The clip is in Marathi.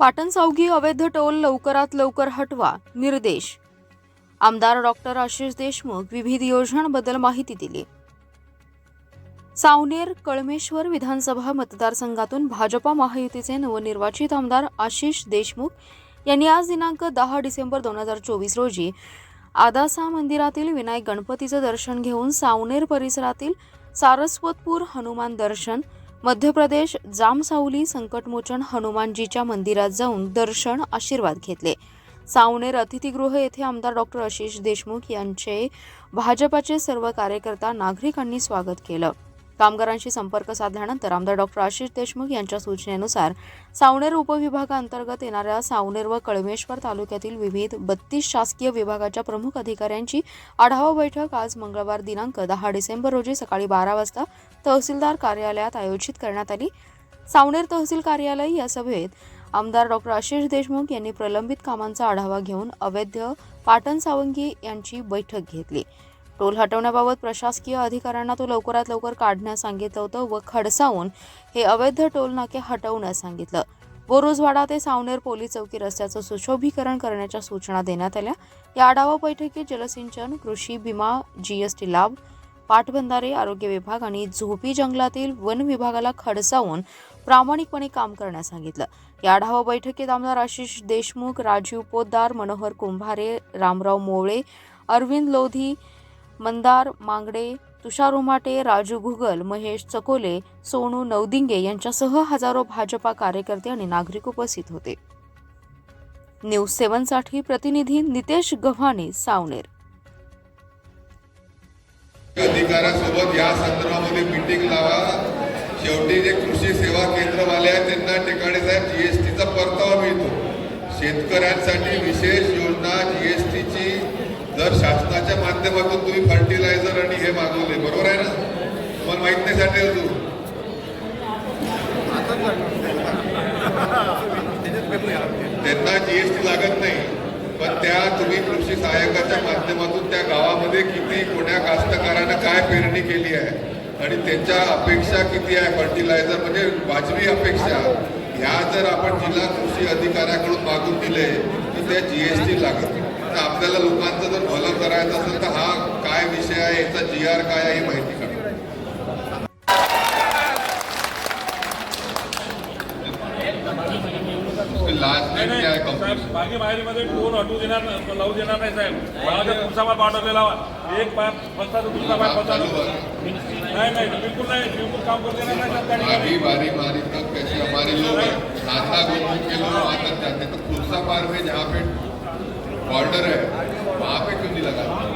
पाटण सावगी अवैध टोल लवकरात लवकर हटवा निर्देश. आमदार डॉक्टर आशिष देशमुख विविध योजनांबद्दल माहिती दिली. सावनेर कळमेश्वर विधानसभा मतदारसंघातून भाजपा महायुतीचे नवनिर्वाचित आमदार आशिष देशमुख यांनी आज दिनांक दहा डिसेंबर दोन हजार चोवीस रोजी आदासा मंदिरातील विनायक गणपतीचं दर्शन घेऊन सावनेर परिसरातील सारस्वतपूर हनुमान दर्शन मध्य प्रदेश जामसावली संकटमोचन हनुमानजीच्या मंदिरात जाऊन दर्शन आशीर्वाद घेतले. सावनेर अतिथीगृह येथे आमदार डॉक्टर आशिष देशमुख यांचे भाजपाचे सर्व कार्यकर्ता नागरिकांनी स्वागत केलं. कामगारांशी संपर्क साधल्यानंतर आमदार डॉक्टर आशिष देशमुख यांच्या सूचनेनुसार सावनेर उपविभागाअंतर्गत येणाऱ्या सावनेर व कळमेश्वर तालुक्यातील विविध बत्तीस शासकीय विभागाच्या प्रमुख अधिकाऱ्यांची आढावा बैठक आज मंगळवार दिनांक दहा डिसेंबर रोजी सकाळी बारा वाजता तहसीलदार कार्यालयात आयोजित करण्यात आली. सावनेर तहसील कार्यालय या सभेत आमदार डॉक्टर आशिष देशमुख यांनी प्रलंबित कामांचा आढावा घेऊन अवैध पाटण सावंगी यांची बैठक घेतली. टोल हटवण्याबाबत प्रशासकीय अधिकाऱ्यांना तो लवकरात लवकर काढण्यास सांगितलं होतं व खडसावून हे अवैध टोल नाके हटवण्यास सांगितलं. बोरुजवाडा ते सावनेर पोलीस चौकी रस्त्याचं सुशोभीकरण करण्याच्या सूचना देण्यात आल्या. या आढावा बैठकीत जलसिंचन कृषी विमा जीएसटी लाभ पाटबंधारे आरोग्य विभाग आणि झोपी जंगलातील वन विभागाला खडसावून प्रामाणिकपणे काम करण्यास सांगितलं. या आढावा बैठकीत आमदार आशिष देशमुख राजीव पोद्दार मनोहर कुंभारे रामराव मोळे अरविंद लोधी मंदार मांगडे तुषार उमाटे राजू घुगल महेश चकोले सोनू नवदिंगे यांच्यासह हजारो भाजपा कार्यकर्ते आणि नागरिक उपस्थित होते. न्यूज सेव्हनसाठी प्रतिनिधी नितेश गव्हाणे सावनेर. अधिकाऱ्यासोबत या संदर्भामध्ये मीटिंग लावा. शेवटी जे कृषी सेवा केंद्रवाले आहेत त्यांना ठिकाणी साहेब जीएसटीचा परतावा मिळतो. शेतकऱ्यांसाठी विशेष योजना जीएसटीची तर शासनाच्या माध्यमातून तुम्ही फर्टिलायझर आणि हे मागवले बरोबर आहे ना? तुम्हाला माहीत नाही साठी तू. त्यांना जीएसटी लागत नाही. पण त्या तुम्ही कृषी सहाय्यकाच्या माध्यमातून त्या गावामध्ये किती कोण्या कास्तकारानं काय पेरणी केली आहे आणि त्यांच्या अपेक्षा किती आहे फर्टिलायझर म्हणजे वाजवी अपेक्षा. ह्या जर आपण जिल्हा कृषी अधिकाऱ्याकडून मागून दिले तर त्या जीएसटी लागत नाही तर आपल्याला लोकांचं जर भलं करायचं असेल तर हा काय विषय आहे? याचा जी आर काय आहे ही माहिती काढा बाकी माहेरीमध्ये टोल हटवू देणार लावू देणार नाही साहेब. माझा पुढचा माल पाठवलेला एक पाय फसता तर दुसरा पाय फसता. नाही नाही बिलकुल नाही. बिलकुल काम करू देणार नाही त्या बारी बारी तक कैसे हमारे लोग नाथा गुमू के लोग जाते हैं तो खुलसा पार में जहाँ पे बॉर्डर है वहाँ पे क्यों नहीं लगा.